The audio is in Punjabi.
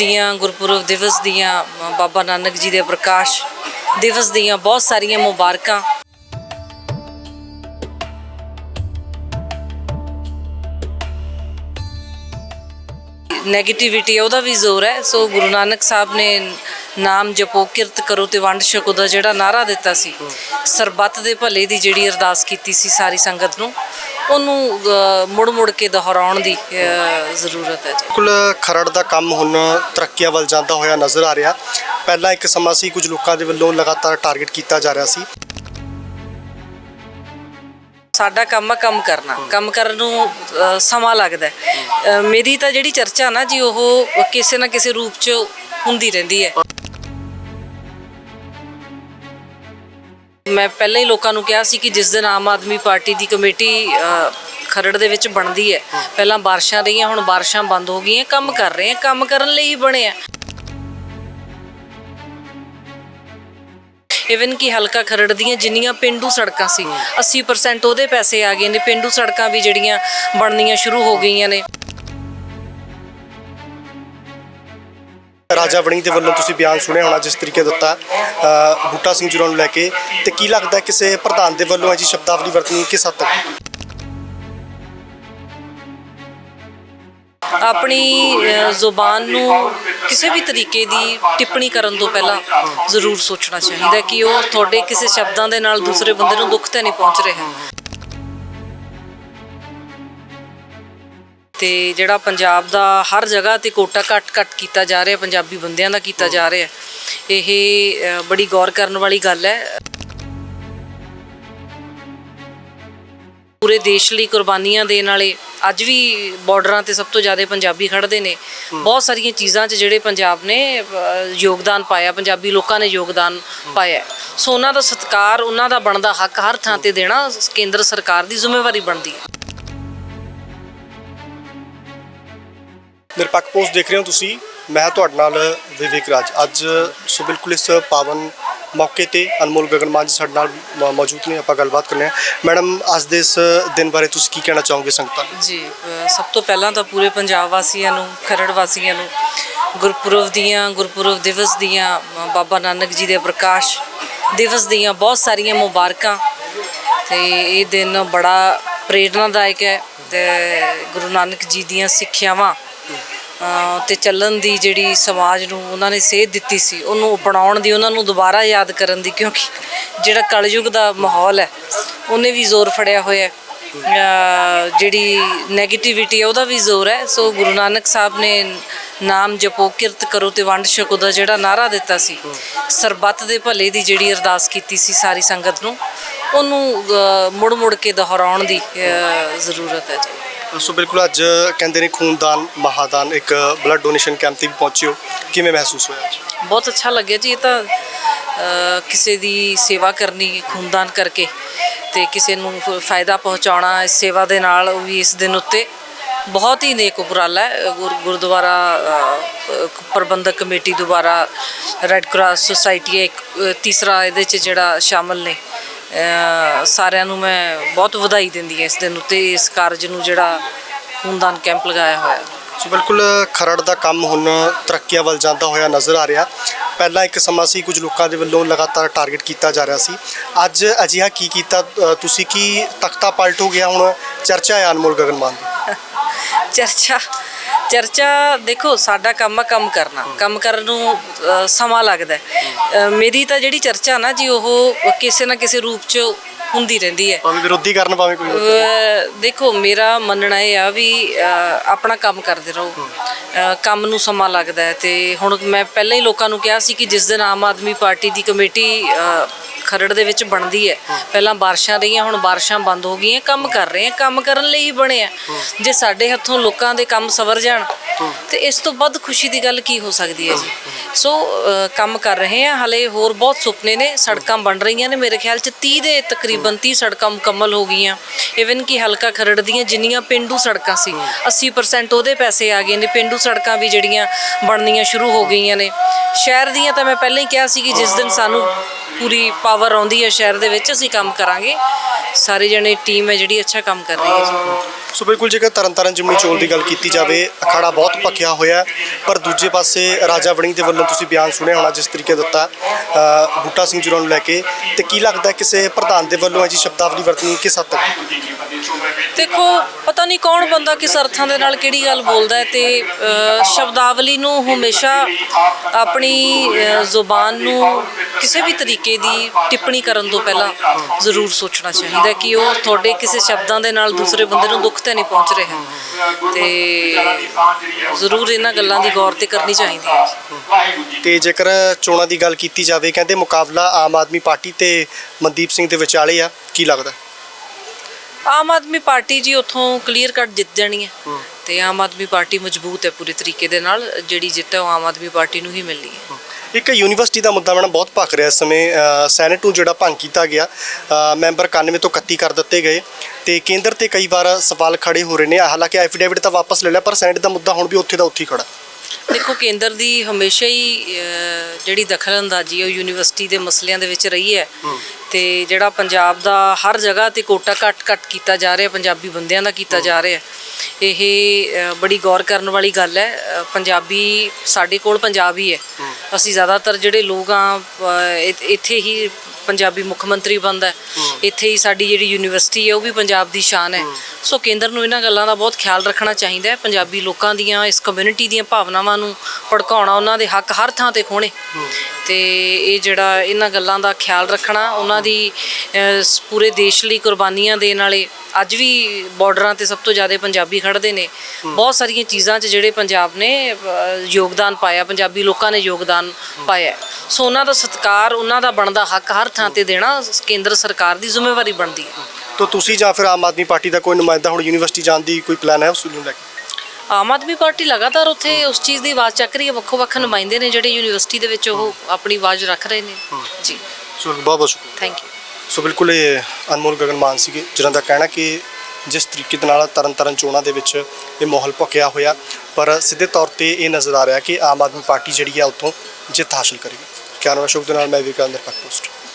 ਦੀਆਂ, ਗੁਰਪੁਰਬ ਦਿਵਸ ਦੀਆਂ ਬਾਬਾ ਨਾਨਕ ਜੀ ਦੇ ਪ੍ਰਕਾਸ਼ ਦਿਵਸ ਦੀਆਂ ਬਹੁਤ ਸਾਰੀਆਂ ਮੁਬਾਰਕਾਂ। ਨੈਗੇਟਿਵਿਟੀ ਉਹਦਾ ਵੀ ਜ਼ੋਰ ਹੈ। ਸੋ ਗੁਰੂ ਨਾਨਕ ਸਾਹਿਬ ਨੇ ਨਾਮ ਜਪੋ, ਕਿਰਤ ਕਰੋ ਤੇ ਵੰਡ ਛਕੋ ਦਾ ਜਿਹੜਾ ਨਾਰਾ ਦਿੱਤਾ ਸੀ, ਸਰਬੱਤ ਦੇ ਭਲੇ ਦੀ ਜਿਹੜੀ ਅਰਦਾਸ ਕੀਤੀ ਸੀ ਸਾਰੀ ਸੰਗਤ ਨੂੰ। ਉਹਨੂੰ ਮੁੜ ਮੁੜ ਕੇ ਦੁਹਰਾਉਣ ਦੀ ਜ਼ਰੂਰਤ ਹੈ ਜੀ। ਬਿਲਕੁਲ ਖਰੜ ਦਾ ਕੰਮ ਹੁਣ ਤਰੱਕੀਆਂ ਵੱਲ ਜਾਂਦਾ ਹੋਇਆ ਨਜ਼ਰ ਆ ਰਿਹਾ। ਪਹਿਲਾਂ ਇੱਕ ਸਮਾਂ ਸੀ ਕੁਝ ਲੋਕਾਂ ਦੇ ਵੱਲੋਂ ਲਗਾਤਾਰ ਟਾਰਗੇਟ ਕੀਤਾ ਜਾ ਰਿਹਾ ਸੀ। ਸਾਡਾ ਕੰਮ ਆ ਕੰਮ ਕਰਨਾ। ਕੰਮ ਕਰਨ ਨੂੰ ਸਮਾਂ ਲੱਗਦਾ ਮੇਰੀ ਤਾਂ ਜਿਹੜੀ ਚਰਚਾ ਨਾ ਜੀ ਉਹ ਕਿਸੇ ਨਾ ਕਿਸੇ ਰੂਪ 'ਚ ਹੁੰਦੀ ਰਹਿੰਦੀ ਹੈ। ਮੈਂ ਪਹਿਲਾਂ ਹੀ ਲੋਕਾਂ ਨੂੰ ਕਿਹਾ ਸੀ ਕਿ ਜਿਸ ਦਿਨ ਆਮ ਆਦਮੀ ਪਾਰਟੀ ਦੀ ਕਮੇਟੀ ਖਰੜ ਦੇ ਵਿੱਚ ਬਣਦੀ ਹੈ, ਪਹਿਲਾਂ ਬਾਰਿਸ਼ਾਂ ਰਹੀਆਂ, ਹੁਣ ਬਾਰਿਸ਼ਾਂ ਬੰਦ ਹੋ ਗਈਆਂ, ਕੰਮ ਕਰ ਰਹੇ ਹਾਂ, ਕੰਮ ਕਰਨ ਲਈ ਹੀ ਬਣੇ ਆ ਇਵਨ ਕਿ ਹਲਕਾ ਖਰੜ ਦੀਆਂ ਜਿੰਨੀਆਂ ਪਿੰਡੂ ਸੜਕਾਂ ਸੀ 80% ਉਹਦੇ ਪੈਸੇ ਆ ਗਏ ਨੇ, ਪਿੰਡੂ ਸੜਕਾਂ ਵੀ ਜਿਹੜੀਆਂ ਬਣਨੀਆਂ ਸ਼ੁਰੂ ਹੋ ਗਈਆਂ ਨੇ। ਰਾਜਾ ਵੜਿੰਗ ਦੇ ਵੱਲੋਂ ਤੁਸੀਂ ਬਿਆਨ ਸੁਣਿਆ ਹੋਣਾ ਜਿਸ ਤਰੀਕੇ ਦਿੱਤਾ ਬੂਟਾ ਸਿੰਘ ਜੁਰਾਂ ਨੂੰ ਲੈ ਕੇ, ਤੇ ਕੀ ਲੱਗਦਾ ਕਿਸੇ ਪ੍ਰਧਾਨ ਦੇ ਵੱਲੋਂ ਅਜੀ ਸ਼ਬਦਾਵਲੀ ਵਰਤਣੀ ਕਿਸ ਹੱਦ ਤੱਕ? ਆਪਣੀ ਜ਼ੁਬਾਨ ਨੂੰ ਕਿਸੇ ਵੀ ਤਰੀਕੇ ਦੀ ਟਿੱਪਣੀ ਕਰਨ ਤੋਂ ਪਹਿਲਾਂ ਜ਼ਰੂਰ ਸੋਚਣਾ ਚਾਹੀਦਾ ਕਿ ਉਹ ਤੁਹਾਡੇ ਕਿਸੇ ਸ਼ਬਦਾਂ ਦੇ ਨਾਲ ਦੂਸਰੇ ਬੰਦੇ ਨੂੰ ਦੁੱਖ ਤਾਂ ਨਹੀਂ ਪਹੁੰਚ ਰਿਹਾ। ਤੇ ਜਿਹੜਾ ਪੰਜਾਬ ਦਾ ਹਰ ਜਗ੍ਹਾ ਤੇ ਕੋਟਾ ਕੱਟ ਕੱਟ ਕੀਤਾ ਜਾ ਰਿਹਾ ਪੰਜਾਬੀ ਬੰਦਿਆਂ ਦਾ ਕੀਤਾ ਜਾ ਰਿਹਾ। ਇਹ ਬੜੀ ਗੌਰ ਕਰਨ ਵਾਲੀ ਗੱਲ ਹੈ। ਪੂਰੇ ਦੇਸ਼ ਲਈ ਕੁਰਬਾਨੀਆਂ ਦੇਣ ਵਾਲੇ ਅੱਜ ਵੀ ਬਾਰਡਰਾਂ ਤੇ ਸਭ ਤੋਂ ਜ਼ਿਆਦਾ ਪੰਜਾਬੀ ਖੜਦੇ ਨੇ। ਬਹੁਤ ਸਾਰੀਆਂ ਚੀਜ਼ਾਂ 'ਚ ਜਿਹੜੇ ਪੰਜਾਬ ਨੇ ਯੋਗਦਾਨ ਪਾਇਆ ਪੰਜਾਬੀ ਲੋਕਾਂ ਨੇ ਯੋਗਦਾਨ ਪਾਇਆ। ਸੋ ਉਹਨਾਂ ਦਾ ਸਤਿਕਾਰ ਉਹਨਾਂ ਦਾ ਬਣਦਾ ਹੱਕ ਹਰ ਥਾਂ ਤੇ ਦੇਣਾ ਕੇਂਦਰ ਸਰਕਾਰ ਦੀ ਜ਼ਿੰਮੇਵਾਰੀ ਬਣਦੀ ਹੈ। ਨਿਰਪੱਖ ਪੋਸਟ ਦੇਖ ਰਹੇ ਹੋ ਤੁਸੀਂ ਮੈਂ ਤੁਹਾਡੇ ਨਾਲ ਵਿਵੇਕ ਰਾਜ। ਅੱਜ ਸੋ ਬਿਲਕੁਲ ਇਸ ਪਾਵਨ ਮੌਕੇ ਤੇ ਅਨਮੋਲ ਗਗਨਮਾਨ ਜੀ ਸਾਡੇ ਨਾਲ ਮ- ਮੌਜੂਦ ਨੇ ਆਪਾਂ ਗੱਲਬਾਤ ਕਰਨੇ ਆ। ਮੈਡਮ ਅੱਜ ਦੇ ਇਸ ਦਿਨ ਬਾਰੇ ਤੁਸੀਂ ਕੀ ਕਹਿਣਾ ਚਾਹੋਗੇ ਸੰਗਤਾਂ ਨੂੰ? ਜੀ ਅ, ਸਭ ਤੋਂ ਪਹਿਲਾਂ ਤਾਂ ਪੂਰੇ ਪੰਜਾਬ ਵਾਸੀਆਂ ਨੂੰ ਖਰੜ ਵਾਸੀਆਂ ਨੂੰ ਗੁਰਪੁਰਬ ਦੀਆਂ ਗੁਰਪੁਰਬ ਦਿਵਸ ਦੀਆਂ ਅ, ਬਾਬਾ ਨਾਨਕ ਜੀ ਦੇ ਪ੍ਰਕਾਸ਼ ਦਿਵਸ ਦੀਆਂ ਬਹੁਤ ਸਾਰੀਆਂ ਮੁਬਾਰਕਾਂ। ਤੇ ਇਹ ਦਿਨ ਬੜਾ ਪ੍ਰੇਰਨਾਦਾਇਕ ਹੈ ਤੇ ਗੁਰੂ ਨਾਨਕ ਜੀ ਦੀਆਂ ਸਿੱਖਿਆਵਾਂ ਤੇ ਚੱਲਣ ਦੀ ਜਿਹੜੀ ਸਮਾਜ ਨੂੰ ਉਹਨਾਂ ਨੇ ਸੇਧ ਦਿੱਤੀ ਸੀ, ਉਹਨੂੰ ਅਪਣਾਉਣ ਦੀ, ਉਹਨਾਂ ਨੂੰ ਦੁਬਾਰਾ ਯਾਦ ਕਰਨ ਦੀ, ਕਿਉਂਕਿ ਜਿਹੜਾ ਕਲਯੁਗ ਦਾ ਮਾਹੌਲ ਹੈ, ਉਹਨੇ ਵੀ ਜ਼ੋਰ ਫੜਿਆ ਹੋਇਆ ਜਿਹੜੀ ਨੈਗੇਟਿਵਿਟੀ ਹੈ, ਉਹਦਾ ਵੀ ਜ਼ੋਰ ਹੈ। ਸੋ ਗੁਰੂ ਨਾਨਕ ਸਾਹਿਬ ਨੇ ਨਾਮ ਜਪੋ, ਕਿਰਤ ਕਰੋ ਤੇ ਵੰਡ ਛਕੋ ਦਾ ਜਿਹੜਾ ਨਾਰਾ ਦਿੱਤਾ ਸੀ, ਸਰਬੱਤ ਦੇ ਭਲੇ ਦੀ ਜਿਹੜੀ ਅਰਦਾਸ ਕੀਤੀ ਸੀ ਸਾਰੀ ਸੰਗਤ ਨੂੰ, ਉਹਨੂੰ ਮੁੜ ਮੁੜ ਕੇ ਦੁਹਰਾਉਣ ਦੀ ਜ਼ਰੂਰਤ ਹੈ ਜੀ। ਸੋ ਬਿਲਕੁਲ ਅੱਜ ਕਹਿੰਦੇ ਨੇ ਖੂਨਦਾਨ, ਮਹਾਦਾਨ ਇੱਕ ਬਲੱਡ ਡੋਨੇਸ਼ਨ ਕੈਂਪ ਤੇ ਵੀ ਪਹੁੰਚੇ ਹੋ। ਕਿਵੇਂ ਮਹਿਸੂਸ ਹੋਇਆ ਅੱਜ? ਬਹੁਤ ਅੱਛਾ ਲੱਗਿਆ ਜੀ, ਇਹ ਤਾਂ ਕਿਸੇ ਦੀ ਸੇਵਾ ਕਰਨੀ, ਖੂਨਦਾਨ ਕਰਕੇ ਤੇ ਕਿਸੇ ਨੂੰ ਫਾਇਦਾ ਪਹੁੰਚਾਉਣਾ, ਇਸ ਸੇਵਾ ਦੇ ਨਾਲ ਉਹ ਵੀ ਇਸ ਦਿਨ ਉੱਤੇ ਬਹੁਤ ਹੀ ਨੇਕ ਉਪਰਾਲਾ ਹੈ। ਗੁਰਦੁਆਰਾ ਪ੍ਰਬੰਧਕ ਕਮੇਟੀ ਦੁਆਰਾ ਰੈੱਡ ਕਰਾਸ ਸੁਸਾਇਟੀ ਇੱਕ ਤੀਸਰਾ ਇਹਦੇ 'ਚ ਜਿਹੜਾ ਸ਼ਾਮਲ ਨੇ। ਸਾਰਿਆਂ ਨੂੰ ਮੈਂ ਬਹੁਤ ਵਧਾਈ ਦਿੰਦੀ ਹਾਂ ਇਸ ਦਿਨ ਉੱਤੇ ਇਸ ਕਾਰਜ ਨੂੰ ਜਿਹੜਾ ਖੂਨਦਾਨ ਕੈਂਪ ਲਗਾਇਆ ਹੋਇਆ। ਸੋ ਬਿਲਕੁਲ ਖਰੜ ਦਾ ਕੰਮ ਹੁਣ ਤਰੱਕੀਆਂ ਵੱਲ ਜਾਂਦਾ ਹੋਇਆ ਨਜ਼ਰ ਆ ਰਿਹਾ। ਪਹਿਲਾਂ ਇੱਕ ਸਮਾਂ ਸੀ ਕੁਝ ਲੋਕਾਂ ਦੇ ਵੱਲੋਂ ਲਗਾਤਾਰ ਟਾਰਗੇਟ ਕੀਤਾ ਜਾ ਰਿਹਾ ਸੀ। ਅੱਜ ਅਜਿਹਾ ਕੀ ਕੀਤਾ ਤੁਸੀਂ ਕੀ ਤਖਤਾ ਪਲਟ ਹੋ ਗਿਆ ਹੁਣ? ਚਰਚਾ ਹੈ ਅਨਮੋਲ ਗਗਨਮਾਨ ਦੀ। ਚਰਚਾ ਚਰਚਾ ਦੇਖੋ ਸਾਡਾ ਕੰਮ ਆ ਕੰਮ ਕਰਨਾ ਕੰਮ ਕਰਨ ਨੂੰ ਅ, ਸਮਾਂ ਲੱਗਦਾ ਹੈ। ਅ, ਮੇਰੀ ਤਾਂ ਜਿਹੜੀ ਚਰਚਾ ਨਾ ਜੀ ਉਹ ਕਿਸੇ ਨਾ ਕਿਸੇ ਰੂਪ 'ਚ ਹੁੰਦੀ ਰਹਿੰਦੀ ਹੈ ਭਾਵੇਂ ਵਿਰੋਧੀ ਕਰਨ ਭਾਵੇਂ ਕੋਈ ਹੋਰ। ਦੇਖੋ ਮੇਰਾ ਮੰਨਣਾ ਇਹ ਆ ਵੀ ਆਪਣਾ ਕੰਮ ਕਰਦੇ ਰਹੋ ਕੰਮ ਨੂੰ ਸਮਾਂ ਲੱਗਦਾ ਹੈ ਤੇ ਹੁਣ ਮੈਂ ਪਹਿਲਾਂ ਹੀ ਲੋਕਾਂ ਨੂੰ ਕਿਹਾ ਸੀ ਕਿ ਜਿਸ ਦਿਨ ਆਮ ਆਦਮੀ ਪਾਰਟੀ ਦੀ ਕਮੇਟੀ ਖਰੜ ਦੇ ਵਿੱਚ ਬਣਦੀ ਹੈ। ਪਹਿਲਾਂ ਬਾਰਿਸ਼ਾਂ ਰਹੀਆਂ, ਹੁਣ ਬਾਰਿਸ਼ਾਂ ਬੰਦ ਹੋ ਗਈਆਂ, ਕੰਮ ਕਰ ਰਹੇ ਹਾਂ, ਕੰਮ ਕਰਨ ਲਈ ਹੀ ਬਣੇ ਆ ਜੇ ਸਾਡੇ ਹੱਥੋਂ ਲੋਕਾਂ ਦੇ ਕੰਮ ਸਵਰ ਜਾਣ, ਤੇ ਇਸ ਤੋਂ ਵੱਧ ਖੁਸ਼ੀ ਦੀ ਗੱਲ ਕੀ ਹੋ ਸਕਦੀ ਹੈ ਜੀ? ਸੋ ਕੰਮ ਕਰ ਰਹੇ ਹਾਂ, ਹਲੇ ਹੋਰ ਬਹੁਤ ਸੁਪਨੇ ਨੇ, ਸੜਕਾਂ ਬਣ ਰਹੀਆਂ ਨੇ ਮੇਰੇ ਖਿਆਲ ਚ 30 ਦੇ ਤਕਰੀਬਨ 30 ਸੜਕਾਂ ਮੁਕੰਮਲ ਹੋ ਗਈਆਂ। ਇਵਨ ਕਿ ਹਲਕਾ ਖਰੜ ਦੀਆਂ ਜਿੰਨੀਆਂ ਪਿੰਡੂ ਸੜਕਾਂ ਸੀ 80% ਉਹਦੇ ਪੈਸੇ ਆ ਗਏ ਨੇ, ਪਿੰਡੂ ਸੜਕਾਂ ਵੀ ਜਿਹੜੀਆਂ ਬਣਨੀਆਂ ਸ਼ੁਰੂ ਹੋ ਗਈਆਂ ਨੇ। ਸ਼ਹਿਰ ਦੀਆਂ ਤਾਂ ਮੈਂ ਪਹਿਲਾਂ ਹੀ ਕਿਹਾ ਸੀ ਕਿ ਜਿਸ ਦਿਨ ਸਾਨੂੰ ਪੂਰੀ ਪਾਵਰ ਆਉਂਦੀ ਹੈ ਸ਼ਹਿਰ ਦੇ ਵਿੱਚ ਅਸੀਂ ਕੰਮ ਕਰਾਂਗੇ। ਸਾਰੇ ਜਣੇ ਟੀਮ ਹੈ ਜਿਹੜੀ ਅੱਛਾ ਕੰਮ ਕਰ ਰਹੀ ਹੈ ਜੀ। ਸੋ ਬਿਲਕੁਲ ਜੇਕਰ ਤਰਨਤਾਰਨ ਜਿਮਨੀ ਚੋਣ ਦੀ ਗੱਲ ਕੀਤੀ ਜਾਵੇ ਅਖਾੜਾ ਬਹੁਤ ਪੱਕਿਆ ਹੋਇਆ ਪਰ ਦੂਜੇ ਪਾਸੇ ਰਾਜਾ ਵੜਿੰਗ ਦੇ ਵੱਲੋਂ ਤੁਸੀਂ ਬਿਆਨ ਸੁਣਿਆ ਹੋਣਾ ਜਿਸ ਤਰੀਕੇ ਦਿੱਤਾ ਬੂਟਾ ਸਿੰਘ ਜੀ ਨੂੰ ਲੈ ਕੇ ਤੇ ਕੀ ਲੱਗਦਾ ਕਿਸੇ ਪ੍ਰਧਾਨ ਦੇ ਵੱਲੋਂ ਅਜੀ ਸ਼ਬਦਾਵਲੀ ਵਰਤਣੀ ਕਿਸ ਹੱਦ ਤੱਕ? ਦੇਖੋ ਪਤਾ ਨਹੀਂ ਕੌਣ ਬੰਦਾ ਕਿਸ ਅਰਥਾਂ ਦੇ ਨਾਲ ਕਿਹੜੀ ਗੱਲ ਬੋਲਦਾ ਹੈ ਤੇ ਸ਼ਬਦਾਵਲੀ ਨੂੰ ਹਮੇਸ਼ਾ ਆਪਣੀ ਜ਼ੁਬਾਨ ਨੂੰ ਕਿਸੇ ਵੀ ਤਰੀਕੇ ਦੀ ਟਿੱਪਣੀ ਕਰਨ ਤੋਂ ਪਹਿਲਾਂ ਜ਼ਰੂਰ ਸੋਚਣਾ ਚਾਹੀਦਾ ਹੈ ਕਿ ਉਹ ਤੁਹਾਡੇ ਕਿਸੇ ਸ਼ਬਦਾਂ ਦੇ ਨਾਲ ਦੂਸਰੇ ਬੰਦੇ ਨੂੰ ਦੁੱਖ ਤੇ ਨਹੀਂ ਪਹੁੰਚ ਰਿਹਾ। ਤੇ ਜ਼ਰੂਰ ਇਹਨਾਂ ਗੱਲਾਂ ਦੀ ਗੌਰ ਤੇ ਕਰਨੀ ਚਾਹੀਦੀ ਹੈ। ਤੇ ਜੇਕਰ ਚੋਣਾਂ ਦੀ ਗੱਲ ਕੀਤੀ ਜਾਵੇ ਕਹਿੰਦੇ ਮੁਕਾਬਲਾ ਆਮ ਆਦਮੀ ਪਾਰਟੀ ਤੇ ਮਨਦੀਪ ਸਿੰਘ ਦੇ ਵਿਚਾਲੇ ਆ ਕੀ ਲੱਗਦਾ? ਆਮ ਆਦਮੀ ਪਾਰਟੀ ਜੀ ਉੱਥੋਂ ਕਲੀਅਰ ਕੱਟ ਜਿੱਤ ਜਾਣੀ ਹੈ। ਤੇ ਆਮ ਆਦਮੀ ਪਾਰਟੀ ਮਜ਼ਬੂਤ ਹੈ ਪੂਰੇ ਤਰੀਕੇ ਦੇ ਨਾਲ ਜਿਹੜੀ ਜਿੱਤ ਹੈ ਉਹ ਆਮ ਆਦਮੀ ਪਾਰਟੀ ਨੂੰ ਹੀ ਮਿਲਣੀ ਹੈ। ਇੱਕ ਯੂਨੀਵਰਸਿਟੀ ਦਾ ਮੁੱਦਾ ਮੈਡਮ ਬਹੁਤ ਭਖ ਰਿਹਾ ਇਸ ਸਮੇਂ ਸੈਨੇਟ ਨੂੰ ਜਿਹੜਾ ਭੰਗ ਕੀਤਾ ਗਿਆ ਮੈਂਬਰ 91 ਤੋਂ 31 ਕਰ ਦਿੱਤੇ ਗਏ ਤੇ ਕੇਂਦਰ ਤੇ ਕਈ ਵਾਰ ਸਵਾਲ ਖੜੇ ਹੋ ਰਹੇ ਨੇ। ਹਾਲਾਂਕਿ ਐਫੀਡੇਵਿਟ ਤਾਂ ਵਾਪਸ ਲੈ ਲਿਆ ਪਰ ਸੈਨੇਟ ਦਾ ਮੁੱਦਾ ਹੁਣ ਵੀ ਉੱਥੇ ਦਾ ਉੱਥੇ ਹੀ ਖੜਾ। ਦੇਖੋ ਕੇਂਦਰ ਦੀ ਹਮੇਸ਼ਾ ਹੀ ਜਿਹੜੀ ਦਖਲਅੰਦਾਜ਼ੀ ਹੈ ਉਹ ਯੂਨੀਵਰਸਿਟੀ ਦੇ ਮਸਲਿਆਂ ਦੇ ਵਿੱਚ ਰਹੀ ਹੈ। ਤੇ ਜਿਹੜਾ ਪੰਜਾਬ ਦਾ ਹਰ ਜਗ੍ਹਾ ਤੇ ਕੋਟਾ ਘੱਟ ਘੱਟ ਕੀਤਾ ਜਾ ਰਿਹਾ ਪੰਜਾਬੀ ਬੰਦਿਆਂ ਦਾ ਕੀਤਾ ਜਾ ਰਿਹਾ। ਇਹ ਬੜੀ ਗੌਰ ਕਰਨ ਵਾਲੀ ਗੱਲ ਹੈ। ਪੰਜਾਬੀ ਸਾਡੇ ਕੋਲ ਪੰਜਾਬ ਹੀ। ਹੈ। ਅਸੀਂ ਜ਼ਿਆਦਾਤਰ ਜਿਹੜੇ ਲੋਕ ਆ ਇੱਥੇ ਹੀ ਪੰਜਾਬੀ ਮੁੱਖ ਮੰਤਰੀ ਬਣਦਾ ਇੱਥੇ ਹੀ ਸਾਡੀ ਜਿਹੜੀ ਯੂਨੀਵਰਸਿਟੀ ਹੈ ਉਹ ਵੀ ਪੰਜਾਬ ਦੀ ਸ਼ਾਨ ਹੈ। ਸੋ ਕੇਂਦਰ ਨੂੰ ਇਹਨਾਂ ਗੱਲਾਂ ਦਾ ਬਹੁਤ ਖਿਆਲ ਰੱਖਣਾ ਚਾਹੀਦਾ ਹੈ। ਪੰਜਾਬੀ ਲੋਕਾਂ ਦੀਆਂ ਇਸ ਕਮਿਊਨਿਟੀ ਦੀਆਂ ਭਾਵਨਾਵਾਂ ਨੂੰ ਭੜਕਾਉਣਾ ਉਹਨਾਂ ਦੇ ਹੱਕ ਹਰ ਥਾਂ ਤੇ ਖੋਣੇ ਤੇ ਇਹ ਜਿਹੜਾ ਇਹਨਾਂ ਗੱਲਾਂ ਦਾ ਖਿਆਲ ਰੱਖਣਾ ਉਹਨਾਂ ਦੀ ਪੂਰੇ ਦੇਸ਼ ਲਈ ਕੁਰਬਾਨੀਆਂ ਦੇਣ ਵਾਲੇ ਅੱਜ ਵੀ ਬਾਰਡਰਾਂ ਤੇ ਸਭ ਤੋਂ ਜ਼ਿਆਦਾ ਪੰਜਾਬੀ ਖੜਦੇ ਨੇ। ਬਹੁਤ ਸਾਰੀਆਂ ਚੀਜ਼ਾਂ 'ਚ ਜਿਹੜੇ ਪੰਜਾਬ ਨੇ ਅਹ, ਯੋਗਦਾਨ ਪਾਇਆ ਪੰਜਾਬੀ ਲੋਕਾਂ ਨੇ ਯੋਗਦਾਨ ਪਾਇਆ ਹੈ। ਸੋ ਉਹਨਾਂ ਦਾ ਸਤਿਕਾਰ ਉਹਨਾਂ ਦਾ ਬਣਦਾ ਹੱਕ ਹਰ ਥਾਂ ਤੇ ਦੇਣਾ ਕੇਂਦਰ ਸਰਕਾਰ ਦੀ ਜ਼ਿੰਮੇਵਾਰੀ ਬਣਦੀ ਹੈ। ਤਾਂ ਤੁਸੀਂ ਜਾਂ ਫਿਰ ਆਮ ਆਦਮੀ ਪਾਰਟੀ ਦਾ ਕੋਈ ਨੁਮਾਇੰਦਾ ਹੁਣ ਯੂਨੀਵਰਸਿਟੀ ਜਾਣ ਦੀ ਕੋਈ ਪਲਾਨ ਹੈ ਉਸ ਨੂੰ ਲੈ ਕੇ? ਆਮ ਆਦਮੀ ਪਾਰਟੀ ਲਗਾਤਾਰ ਉੱਥੇ ਉਸ ਚੀਜ਼ ਦੀ ਆਵਾਜ਼ ਚੱਕ ਰਹੀ ਹੈ। ਵੱਖੋ ਵੱਖ ਨੁਮਾਇੰਦੇ ਨੇ ਜਿਹੜੇ ਯੂਨੀਵਰਸਿਟੀ ਦੇ ਵਿੱਚ ਉਹ ਆਪਣੀ ਆਵਾਜ਼ ਰੱਖ ਰਹੇ ਨੇ। ਜੀ। ਸੋ ਬਹੁਤ ਬਹੁਤ ਸ਼ੁਕਰੀਆ। ਥੈਂਕ ਯੂ ਸੋ ਬਿਲਕੁਲ ਇਹ ਅਨਮੋਲ ਗਗਨ ਮਾਨ ਸੀਗੇ, ਜਿਨ੍ਹਾਂ ਦਾ ਕਹਿਣਾ ਕਿ ਜਿਸ ਤਰੀਕੇ ਦੇ ਨਾਲ ਤਰਨ ਤਾਰਨ ਚੋਣਾਂ ਦੇ ਵਿੱਚ ਇਹ ਮਾਹੌਲ ਭਖਿਆ ਹੋਇਆ, ਪਰ ਸਿੱਧੇ ਤੌਰ ਤੇ ਇਹ ਨਜ਼ਰ ਆ ਰਿਹਾ ਕਿ ਆਮ ਆਦਮੀ ਪਾਰਟੀ ਜਿਹੜੀ ਹੈ ਉੱਥੋਂ ਜਿੱਤ ਹਾਸਲ ਕਰੇਗੀ। ਕੈਮਰਾ ਸ਼ੋਕ ਦੇ ਨਾਲ ਮੈਂ ਵਿਕਾਂਦਰ ਪੱਕ ਪੋਸਟ।